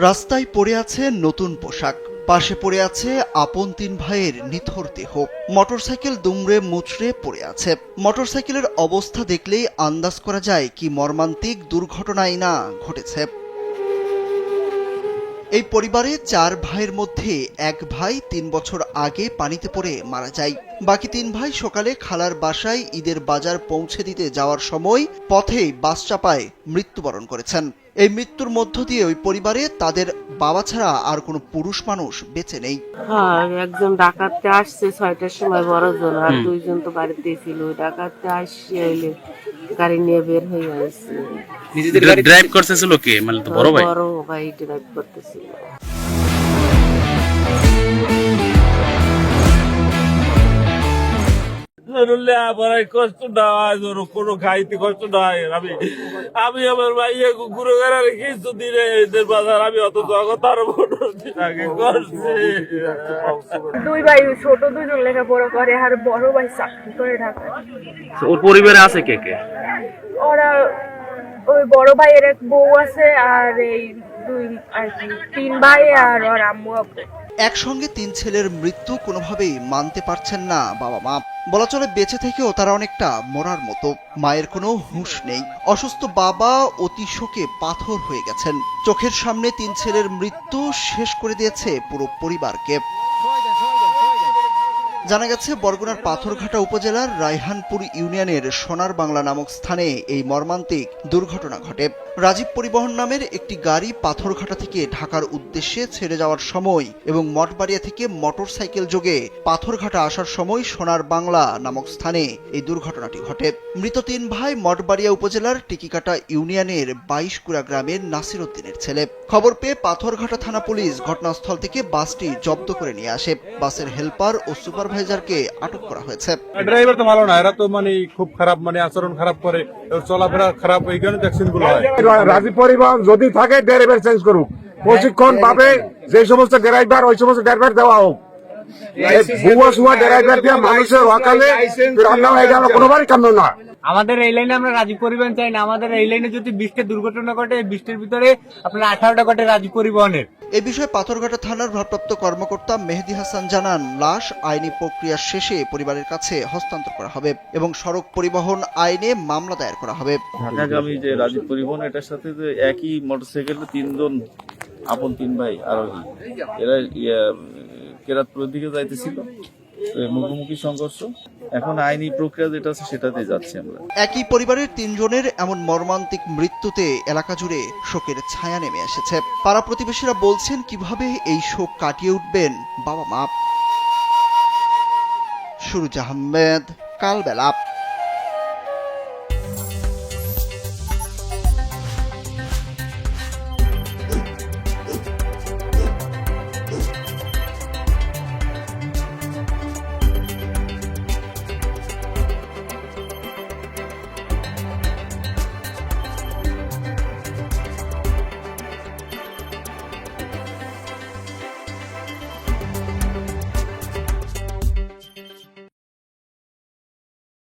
রাস্তায় পড়ে আছে নতুন পোশাক। পাশে পড়ে আছে আপন তিন ভাইয়ের নিথর দেহ। মোটরসাইকেল দুমড়ে মুচড়ে পড়ে আছে। মোটরসাইকেলের অবস্থা দেখলেই আন্দাজ করা যায় কি মর্মান্তিক দুর্ঘটনাই না ঘটেছে। এই পরিবারে চার ভাইয়ের মধ্যে এক ভাই তিন বছর আগে পানিতে পড়ে মারা যায়। বাকি তিন ভাই সকালে খালার বাসায় ঈদের বাজার পৌঁছে দিতে যাওয়ার সময় পথেই বাস চাপায় মৃত্যুবরণ করেছেন। এই মৃত্যুর মধ্য দিয়ে ওই পরিবারে তাদের বাবা ছাড়া আর কোনো পুরুষ মানুষ বেঁচে নেই। হ্যাঁ একজন ডাকাততে আসছে ছয়টার সময় বড় জন আর দুইজন তো বাড়িতে ছিল। ওই ডাকাততে আসছে গাড়ি নিয়ে বের হয়ে আসছি। নিজেদের গাড়ি ড্রাইভ করতেছিল কে? মানে তো বড় ভাই। বড় ভাই ড্রাইভ করতেছিল। জরুরলে আমার কষ্ট না ধরো কোনো খাইতে কষ্ট না হয় আমি আমি আমার ভাইয়া কুকুরে গেলে কিছু দিনে এদের বাজার আমি অত আগে করছি? দুই ভাই ছোট দুজন লেখাপড়া করে আর বড় ভাই চাকরি করে ঢাকায়। ওর পরিবারে আছে কে কে? ওরা ওই বড় ভাইয়ের এক বউ আছে আর এই দুই আর কি তিন ভাই আর ওর আম্মু আব্বু। একসঙ্গে তিন ছেলের মৃত্যু কোনোভাবেই মানতে পারছেন না বাবা মা। বলা চলে বেঁচে থেকেও তারা অনেকটা মরার মতো। মায়ের কোনো হুঁশ নেই। অসুস্থ বাবা অতি শোকে পাথর হয়ে গেছেন। চোখের সামনে তিন ছেলের মৃত্যু শেষ করে দিয়েছে পুরো পরিবারকে। জানা গেছে, বরগুনার পাথরঘাটা উপজেলার রায়হানপুর ইউনিয়নের সোনার বাংলা নামক স্থানে এই মর্মান্তিক দুর্ঘটনা ঘটে। রাজীব পরিবহন নামের একটি গাড়ি পাথরঘাটা থেকে ঢাকার উদ্দেশ্যে ছেড়ে যাওয়ার সময় এবং মঠবাড়িয়া থেকে মোটর সাইকেল যোগে পাথরঘাটা আসার সময় সোনার বাংলা নামক স্থানে এই দুর্ঘটনাটি ঘটে। মৃত তিন ভাই মঠবাড়িয়া উপজেলার টিকিকাটা ইউনিয়নের বাইশকুড়া গ্রামের নাসির উদ্দিনের ছেলে। খবর পেয়ে পাথরঘাটা থানা পুলিশ ঘটনাস্থল থেকে বাসটি জব্দ করে নিয়ে আসে। বাসের হেল্পার ও সুপারভাইজারকে আটক করা হয়েছে। ড্রাইভার তো ভালো না এরা তো মানে খুব খারাপ মানে আচরণ খারাপ করে চলাফেরা খারাপ এই কারণে অ্যাক্সিডেন্টগুলো হয়। রাজি পরিবহন যদি থাকে ড্রাইভার চেঞ্জ করুক। প্রশিক্ষণ পাবে যে সমস্ত ড্রাইভার ওই সমস্ত ড্রাইভার দেওয়া হোক। ভুয়া সুয়া ড্রাইভার দিয়ে মানুষের ওয়াকালে রান্না হয়ে গেল কোনোবারই কাম্য না। আমাদের এই লাইনে আমরা রাজীব পরিবহন চাই না আমাদের এই লাইনে যদি বিশটা দুর্ঘটনা ঘটে এই বিশটির ভিতরে আপনার আঠারোটা ঘটে রাজীব পরিবহনের। এ বিষয়ে পাথরঘাটা থানার ভারপ্রাপ্ত কর্মকর্তা মেহেদি হাসান জানান, লাশ আইনি প্রক্রিয়া শেষে পরিবারের কাছে হস্তান্তর করা হবে এবং সড়ক পরিবহন আইনে মামলা দায়ের করা হবে। ঢাকাগামী যে রাজীব পরিবহন, এটার সাথে যে একই মোটরসাইকেলে তিনজন আপন তিন ভাই, আরোহী, এরা কেরাতপুরের দিকে যাইতেছিল মুখোমুখি সংঘর্ষ। এখন আইনি প্রক্রিয়া যেটা আছে সেটাতে যাচ্ছি আমরা। একই পরিবারের তিনজনের এমন মর্মান্তিক মৃত্যুতে এলাকা জুড়ে শোকের ছায়া নেমে এসেছে। পাড়া প্রতিবেশীরা বলছেন, কীভাবে এই শোক কাটিয়ে উঠবেন বাবা মা সুরুজ আহমেদ, কালবেলা।